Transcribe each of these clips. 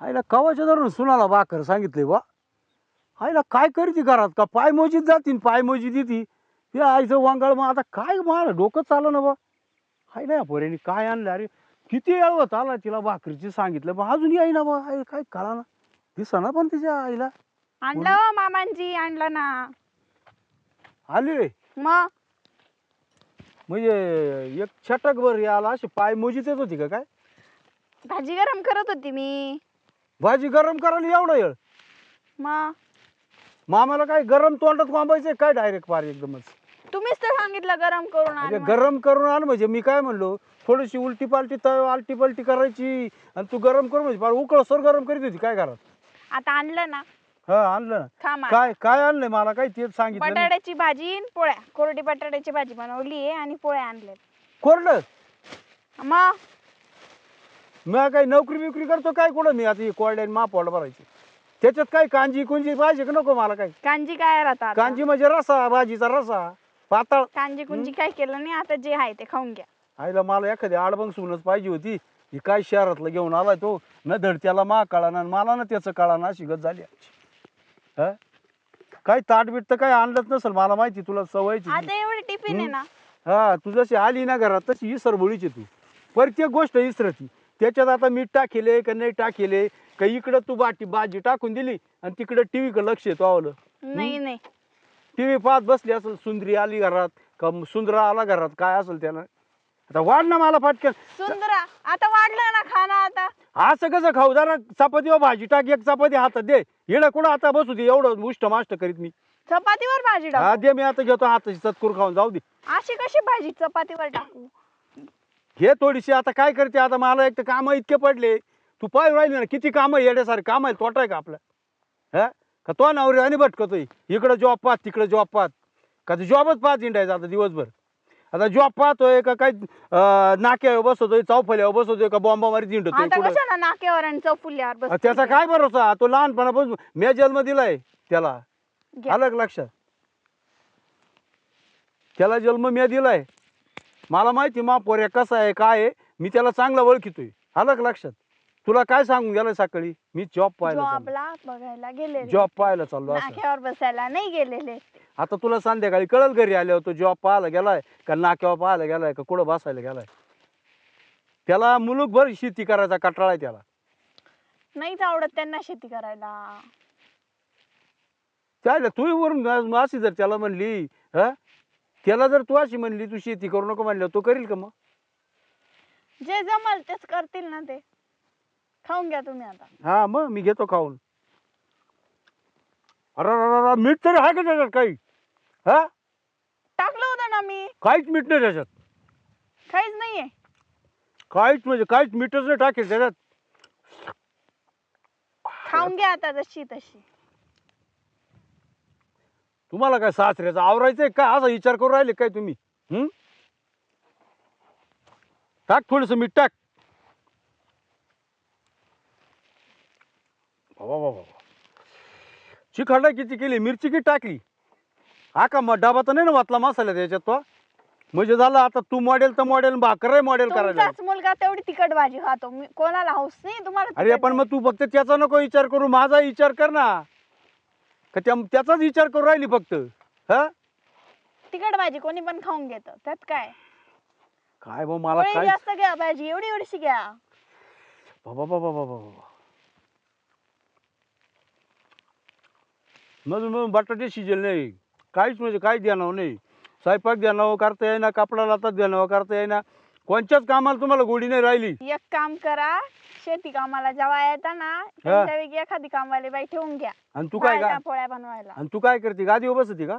आईला कवाच्या धरून सुनाला भाकर सांगितले बा. आईला काय करते घरात? का पाय मोजीत जातीन? पाय मोजी देती ते आईचं वांगाळ मग आता काय मला डोकं चाललं ना बा. आईला या पोऱ्याने काय आणलं? अरे किती वेळ आला तिला भाकरीची सांगितलं. बा अजून येई ना बा. आई काय कळा ना. दिसा पण तिच्या आईला. आणलं मामांजी आणलं ना. आली रे. मग? म्हणजे एक छटक वर याला अशी पाय मोजीत येत होती का काय? भाजी गरम करत होती मी. भाजी गरम करायला एवढा येळ. मग मामाला काय गरम तोंडात कोंबायचं काय डायरेक्ट पार एकदमच. तुम्हीच तर सांगितलं गरम करून आण अरे म्हणून. गरम करून आण म्हणजे मी काय म्हणलो थोडीशी उलटी पालटी तव आलटी पलटी करायची आणि तू गरम करून म्हणजे फार उकळ सर गरम करीत होती काय घरात? आता आणलं ना. हा आणलं ना. खा मा काय काय आणलंय मला काय तेच सांगितलं नाही. बटाट्याची भाजी आणि पोळ्या. कोरडी बटाट्याची भाजी बनवली आहे आणि पोळ्या आणल्यात कोरडं? मग? मी काय नोकरी बिकरी करतो काय कुठं? मी आता कोरड्या मापोड भरायची. त्याच्यात काय कांजी कुंजी पाहिजे का नको मला काय कांजी काय राहतात? कांजी म्हणजे रसा भाजीचा रसा पातळ. कांजी कुंजी काय केलं नाही आता जे आहे ते खाऊन घ्या. आईला मला एखादी आडबंग सुनच पाहिजे होती. ही काय शहरातलं घेऊन आलाय तो? न धड त्याला मा कळा ना मला ना त्याचं कळा ना शिकत झाली. हा? काय ताटबीट तर काय आणलंच नसेल मला माहिती तुला सवयची आता एवढी टिफिन आहे ना. हा तू जशी आली ना घरात तशी इसर बोळीची तू. प्रत्येक गोष्ट इसरती. त्याच्यात आता मीठ टाकेले का नाही टाकेले का इकडं तू बाटी भाजी टाकून दिली आणि तिकडं टीव्ही कडे लक्ष येतो आवलं. नाही नाही. टीव्ही पाहत बसली असेल सुंदरी आली घरात का सुंदरा आला घरात काय असेल त्यानं? आता वाढ ना मला पटकन. सुंदरा आता वाढलं ना खाना आता. असं कसं खाऊ? जरा चपाती व भाजी टाक एक चपाती हातात दे. येणं कुठं आता बसू दे एवढं मुष्ट माष्ट करीत मी. चपातीवर भाजी हा टाकू? दे मी आता घेतो हाताची चतकूर खाऊन जाऊ दे. अशी कशी भाजी चपातीवर टाकू? घे थोडीशी आता काय करते आता मला एक तर कामं इतके पडले. तू पाय राहिले ना किती कामं येण्यासारखी काम आहे तोटा आहे का आपलं? हा? का तो नवरी आणि भटकतोय? इकडं जॉब पाहत तिकडं जॉब पाहत. का ते जॉबच पाहत इंडायचं आता दिवसभर? आता जॉब पाहतोय का काय नाक्यावर बसवतोय चौफल्यावर बसवतोय का बॉम्बा मारी इंडतोय आता कुठं? नाक्यावर आणि चौफुल्यावर बस त्याचा काय भरोसा? तो लहानपणापासून मी जन्म दिलाय त्याला. घ्या. आलं का लक्षात? त्याला जन्म मी दिलाय. मला माहिती मा पोऱ्या कसा आहे काय आहे मी त्याला चांगला ओळखितोय. आलं का लक्षात? तुला काय सांगून गेलं सकाळी? मी जॉब पाहायला चाललो जॉबला बघायला गेलेले. जॉब पाहायला चाललो असं. नाक्यावर बसायला नाही गेलेले. आता तुला संध्याकाळी कळल घरी आले होतो जॉब पाहायला गेलाय का नाक्यावर पाहायला गेलाय का कुठं बसायला गेलाय? त्याला मुलूकभर शेती करायचा कटाळा आहे त्याला. नाहीच आवडत त्यांना शेती करायला. त्याला तू वरून अशी जर त्याला म्हणली हा? त्याला जर तू अशी म्हणली तू शेती करू नको म्हणलं तो करील का मग? जे जमल तेच करतील ना ते. खाऊन घ्या तुम्ही आता. हा मग मी घेतो खाऊन. अरे अरे, अरे, मीठ तरी आहे का त्याच्यात काही? हा? टाकलं होतं ना मी. काहीच मीठ नाही त्याच्यात. काहीच नाहीये. काहीच म्हणजे काहीच मीठच नाही टाकेल त्याच्यात. खाऊन घ्या आता जशी तशी. तुम्हाला काय सासऱ्याचं आवरायचंय काय असा विचार करून राहिले काय तुम्ही? हं? टाक थोडस मीठ टाक. बाबा बाबा चिखाडा किती केली? मिरची किती टाकली? हा का मग डबा तर नाही ना वाचला मसाला त्याच्यात तो? म्हणजे झालं आता तू मॉडेल तर मॉडेल भाकर मॉडेल करायला तुमचाच मुलगा तेवढी तिखट भाजी खातो. मी कोणाला हौस नाही तुम्हाला अरे तिखट पण मग तू फक्त त्याचा नको विचार करू. माझा विचार कर ना. का त्या त्याचाच विचार करू राहिली फक्त हा? तिखट भाजी कोणी पण खाऊन घेतं त्यात काय? काय भाऊ मला पोळी काय जास्त घ्या भाजी एवढी एवढीशी घ्या. बाबा बाबा बाबा बाबा मधून मधून बटाटे शिजेल नाही. काहीच म्हणजे काहीच देणार नाही. स्वयंपाक देणार करता येईना कपडा लातात देणार करता येईना. कोणत्याच कामाला तुम्हाला गोडी नाही राहिली. एक काम करा शेती कामाला जेव्हा येता ना त्यांच्यापैकी एखादी कामवाली बाई ठेवून घ्या. आणि तू काय का? पोळ्या बनवायला. आणि तू काय करते? गादीवर बसती का?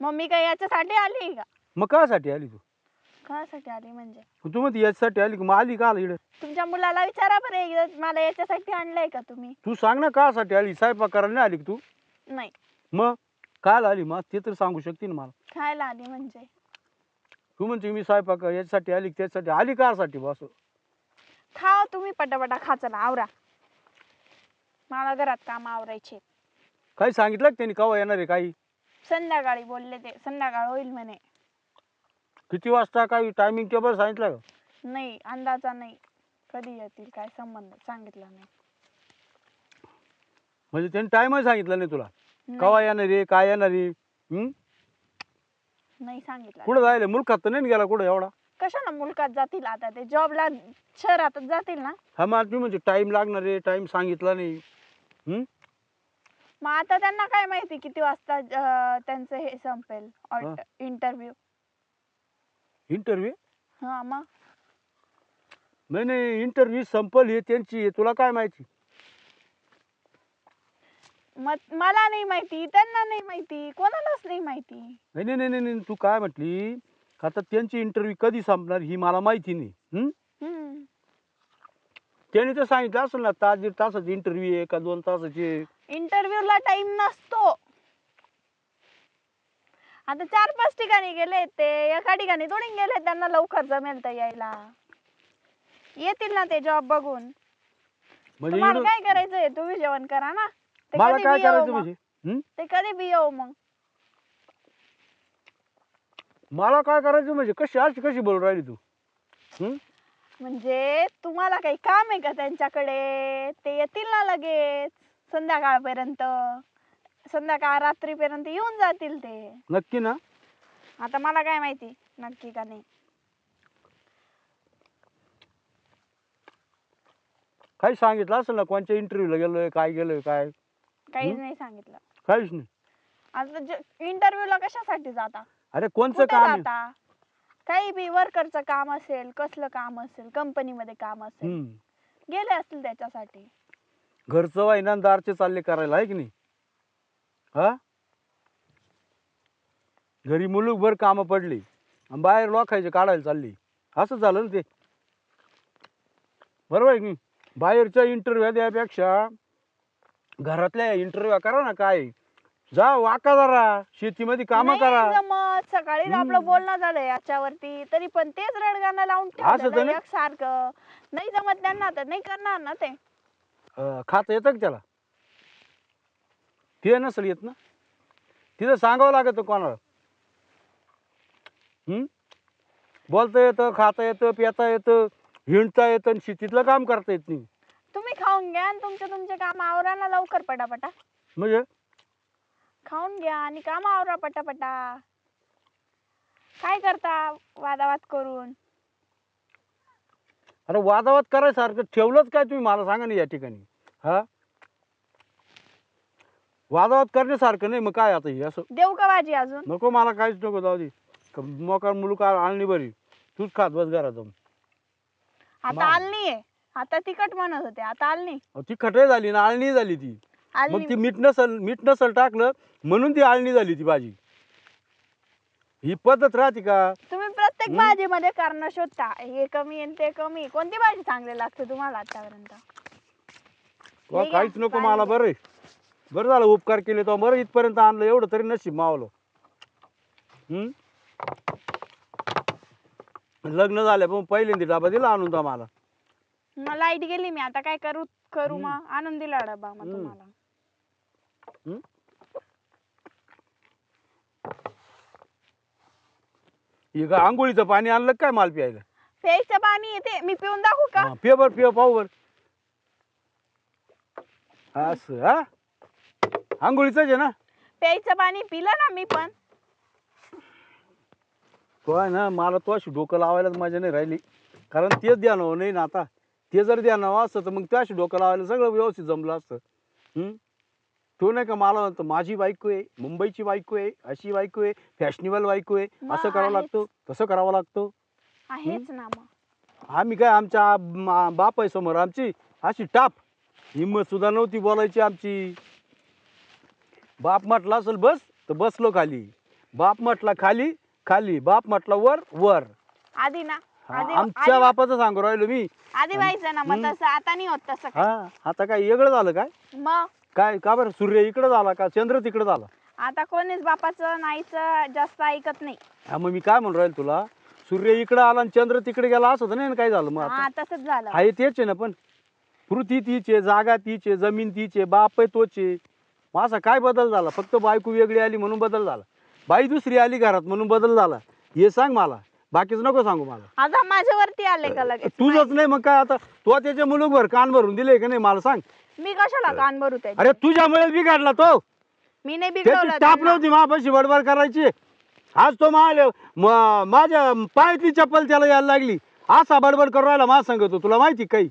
मग मी काय याच्यासाठी आली का? मग कासाठी आली तू? कासाठी आली म्हणजे? तू म्हणते याच्यासाठी आली का मग आली का इकडे? तुमच्या मुलाला विचारा बरं एकदा मला याच्यासाठी आणलंय का तुम्ही? तू सांग ना कासाठी आली? स्वयंपाक करायला नाही आली का तू? नाही. मग? काय आली? मग ते तर सांगू शकते ना मला. खायला आली म्हणजे? तू म्हणते मी स्वयंपाक याच्यासाठी आली त्याच्यासाठी आली कासाठी बस. खा तुम्ही पटापटा खा चला आवरा. मला घरात काम आवरायचे. काही सांगितलं का त्यांनी कवा येणार आहे काही? संध्याकाळी बोलले ते संध्याकाळ होईल म्हणे. किती वाजता काही टायमिंग टेबल सांगितलं का? नाही अंदाजा नाही. कधी येतील काय संबंध सांगितलं नाही. म्हणजे त्यांनी टाइमच सांगितलं नाही तुला. नाही- कवा येणार आहे काय येणार आहे? हं? नाही सांगितलं. कुठं जायला? मुलखात तर नाही गेला कुठं एवढा? कशाला मुलकात जातील आता ते? जॉबला शहरातच जातील ना? हा मग म्हणजे टाइम लागणार आहे टाइम सांगितला नाही. हं? मग आता त्यांना काय माहिती किती वाजता अं, त्यांचं हे संपेल? हा. इंटरव्ह्यू इंटरव्ह्यू हा मग. नाही नाही इंटरव्ह्यू संपल हे त्यांची आहे तुला काय माहिती? मग मला नाही माहिती त्यांना नाही माहिती कोणालाच नाही माहिती. नाही नाही नाही नाही नाही तू काय म्हटली? आता त्यांची इंटरव्ह्यू कधी संपणार ही मला माहिती नाही? हम्म. त्यांनी तर सांगितलं असेल ना तास दीड तासाची इंटरव्ह्यू आहे का दोन तासाची इंटरव्ह्यू ला टाइम नसतो. आता चार पाच ठिकाणी गेले ते एका ठिकाणी थोडी गेले त्यांना लवकर जमेल तर यायला. येतील ना ते जॉब बघून. म्हणजे तुम्हाला काय करायचंय? तुम्ही जेवण करा ना. ते मला कधी काय बी येऊ करायचं मग. म्हणजे? हं? ते कधी बी येऊ मग? मला काय करायचं म्हणजे? कशी अशी कशी बोलून राहिली तू? हं? म्हणजे तुम्हाला काही काम आहे का त्यांच्याकडे? ते येतील ना लगेच संध्याकाळपर्यंत. संध्याकाळ रात्रीपर्यंत येऊन जातील ते. नक्की ना? आता मला काय माहिती? नक्की का नाही? काही सांगितलं असेल ना? कोणत्या इंटरव्ह्यूला गेलोय काय गेलोय काय? काहीच? नाही सांगितलं. काहीच नाही. आता इंटरव्ह्यूला कशासाठी जाता? अरे कोणचं कुठे काम आहे? जाता? काही बी वर्करचं काम असेल कसलं काम असेल कंपनीमध्ये काम असेल. गेले असतील त्याच्यासाठी. घरचं दारचे चालले करायला आहे की नाही? हा? घरी मुलूकभर कामं पडली. आणि बाहेर लोकायचे काढायला चालली. असं झालं ना ते. बरोबर आहे की नाही? बाहेरच्या इंटरव्ह्यू द्यापेक्षा घरातल्या इंटरव्ह्यू करा ना काय. जा वाका जरा शेतीमध्ये कामं करा. जमत. सकाळी हम्म. आपलं बोलणं झालं याच्यावरती. तरी पण तेच रडगाणं लावून असं तर नाही. सारखं नाही जमत त्यांना तर नाही करणार ना ते. अं, खाता येतं का त्याला? ते नसेल येत ना. तिथं सांगावं लागतं कोणाला. हं? बोलता येतं खाता येतं पिता येतं हिंडता येतं आणि शेतीतलं काम करता येत नाही. खाऊन घ्या आणि तुमचे तुमचे काम आवरा ना लवकर पटापटा. म्हणजे? खाऊन घ्या आणि काम आवरा पटापटा. काय करता वादावाद करून? अरे वादावाद करायसारखं ठेवलंच काय तुम्ही? मला सांगा ना या ठिकाणी. हा? वादावाद करण्यासारखं नाही मग काय आता हे असं? देऊ का भाजी अजून? नको मला काहीच नको जाऊ दे. क- मोकार मुलूक आणली बरी. तूच खात बस घरात जाऊन आता मा- आलनी आहे आता तिखट म्हणत होते आता आलनी अहो, ती खटई झाली ना आळणी झाली ती. मग ती मीठ नसल मीठ नसल टाकलं म्हणून ती आळणी झाली ती भाजी. ही पद्धत राहते का? तुम्ही प्रत्येक. भाजीमध्ये कारण शोधता. हे कमी आणि ते कमी. कोणती भाजी चांगली लागते तुम्हाला आतापर्यंत? तुला काहीच नको पाणी मला. बरं आहे. बरं झालं उपकार केले तो बरं इथपर्यंत आणलं एवढं तरी नशीब मावलं. हम्म? लग्न झालं पण पहिल्यांदा डबा दिला आणून तो मला मग लाइट गेली मी आता काय करू करू. मग. आणून दिला डबा मग हम्म. तुम्हाला. हम्म? हे का आंघोळीचं पाणी आणलं काय माल प्यायला? प्यायचं पाणी येते मी पिऊन दाखवू का? हा, पिय बर पिय पाहू बर. असं हा? आंघोळीच आहे ना? प्यायचं पाणी पिलं ना मी पण. तो आहे ना मला तो अशी डोकं लावायलाच मजा नाही राहिली. कारण तेच द्यानं नाही ना आता. ते जर द्यानं असतं तर मग त्या अशी डोकं लावायला सगळं व्यवस्थित जमलं असतं? तो नाही का मला म्हणतो माझी बायको आहे मुंबईची बायको आहे अशी बायको आहे फॅशनेबल बायको आहे मग असं करावं आहेच. लागतं तसं करावं लागतं. आहेच ना मग. आम्ही काय आमच्या मा- बाप आहे समोर आमची अशी टाप. हिंमत सुद्धा नव्हती बोलायची आमची. बाप म्हटला असेल बस. तर बसलो खाली. बाप म्हटला खाली खाली. बाप म्हटला वर वर. आधी ना हा, आधी आमच्या आधी- बापाचं सांगू राहिलो मी. आधी व्हायचं ना मग. तसं आता नाही होत तसं काय हा आता काय वेगळं झालं काय? मग? काय का बरं? सूर्य इकडं झाला का? चंद्र तिकडं झाला? आता कोणीच बापाचं नाहीचं जास्त ऐकत नाही. हा मग मी काय म्हणून राहील तुला? सूर्य इकडं आला आणि चंद्र तिकडे गेला असं तर नाही ना काय झालं मग आता? हा तसंच झालं. आहे तेच आहे ना पण. पृथ्वी तीच आहे जागा तीच आहे जमीन तीच आहे बाप आहे तोच आहे. मग असा काय बदल झाला? फक्त बायको वेगळी आली म्हणून बदल झाला. बाई दुसरी आली घरात म्हणून बदल झाला. हे सांग मला. बाकीचं नको सांगू मला. आता माझ्यावरती आले का लगेच? तुझंच नाही मग काय आता? तो त्याचे मुलूकभर कान भरून दिले का नाही मला सांग. मी कशाला कान भरू त्याचे? अरे तुझ्यामुळे बिघडला तो. मी नाही त्याची बिघडवलं टाप त्यांना. नव्हती महापाशी बडबड करायची. आज तो मा म- माझ्या पायातली चप्पल त्याला यायला लागली. असा बडबड करू राहिला मा सांगतो तुला माहिती काही?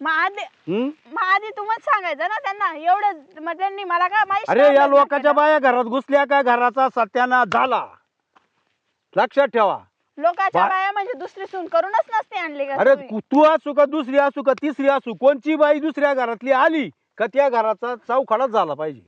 मग आधी हम्म? मग आधी तुम्हाला सांगायचं ना त्यांना. एवढं मग त्यांनी मला काय माहिती अरे या लोकांच्या बाया घरात घुसल्या का? घराचा सत्यानाश झाला. लक्षात ठेवा. लोकांच्या बा- बाया म्हणजे दुसरी सून करूनच नसते आणली का अरे तुम्ही? तू तू असू का दुसरी असू का तिसरी असू कोणची बाई दुसऱ्या घरातली आली का त्या घराचा चौखाडाच झाला पाहिजे?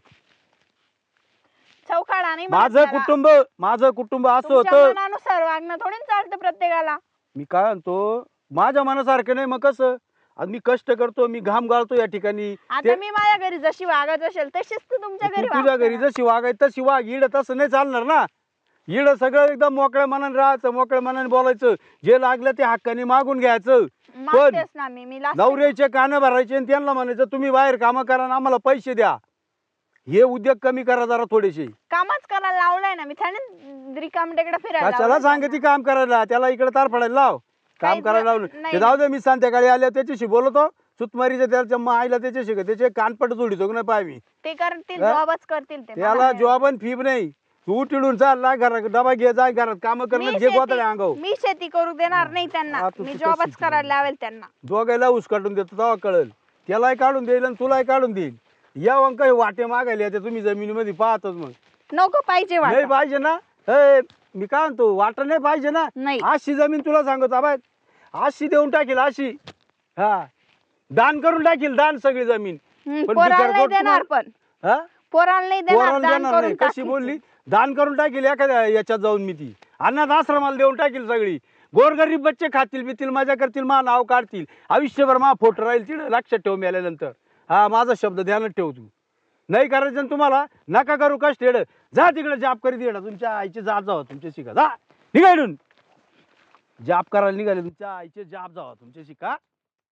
नाही म्हणत माझं त्याला. कुटुंब माझं कुटुंब असं तुमच्या होतं. मनानुसार वागणं थोडी चालतं प्रत्येकाला. मी काय म्हणतो माझ्या मनासारखं नाही मग कसं? आज मी कष्ट करतो मी घाम गाळतो या ठिकाणी. आता ते- मी माझ्या घरी जशी वागत असेल तशीच तू तुमच्या तू घरी तुझ्या वागते घरी ना. जशी वागाय तशी वाग इड तसं नाही चालणार ना. इड सगळं एकदम मोकळ्या मनाने राहायचं मोकळ्या मनाने बोलायचं. जे लागलं ते हक्काने मागून घ्यायचं. मागतेच ना मी मी लाजते. नवऱ्याचे कानं भरायचे आणि त्यांना म्हणायचं तुम्ही बाहेर कामं करा आणि आम्हाला पैसे द्या. हे उद्योग कमी करा जरा थोडेसे. कामच करायला लावलंय ना मी त्याने रिकाम टेकडे फिरायला कशाला लावलंय सांगते त्यांना. काम करायला त्याला इकडे तार पडायला लाव. काम करायला लावलं. नाही, ते जाऊ दे मी संध्याकाळी आल्या त्याच्याशी बोलतो. सुतमारीच्या त्याच्या मा आईला त्याच्याशी का त्याचे कानपट जोडितो का नाही पाय मी. ते करतील हा? जॉबच करतील ते. मला त्याला नाही. जॉब आणि फीब नाही. तू टिडून चाल ना घरात डबा घे जाय घरात काम मी करणं जे शेती- अंगाव मी शेती करू देणार नाही त्यांना. हा, तू मी तिथं जॉबच करायला लावेल त्यांना. दोघायला ऊस काढून देतो तेव्हा कळल. त्यालाही काढून देईल आणि तुलाही काढून देईल. या अंक वाटे मागायला येते तुम्ही जमिनीमध्ये पाहतच मग. नको पाहिजे नाही. पाहिजे ना? ए, मी काय म्हणतो वाटा नाही पाहिजे ना? नाही. अशी जमीन तुला सांगतो बाय. अशी देऊन टाकील अशी. हा. दान करून टाकील दान सगळी जमीन. हम्म, पण पोराला बिचार नाही देणार. पण. हा? पोराला नाही देणार पोराला दान देणार करून नाही. कशी टाकील. बोलली. दान करून टाकील एखाद्या याच्यात जाऊन मी ती. अनाथ आश्रमाला देऊन टाकील सगळी. गोरगरीब बच्चे खातील बितील मजा करतील मा नाव काढतील. आयुष्यभर मा फोटो राहील तिथं लक्षात ठेव मी आल्यानंतर हा माझा शब्द ध्यानात ठेव तू. नाही करायचं ना तुम्हाला नका करू कष्ट येड. जा तिकडे जाप करीत येडा. तुमच्या आईचे जाप जावा तुमच्या शिका. जा. निघाडून जाप करायला निघाले तुमच्या आईचे जाप जावा तुमच्या शिका.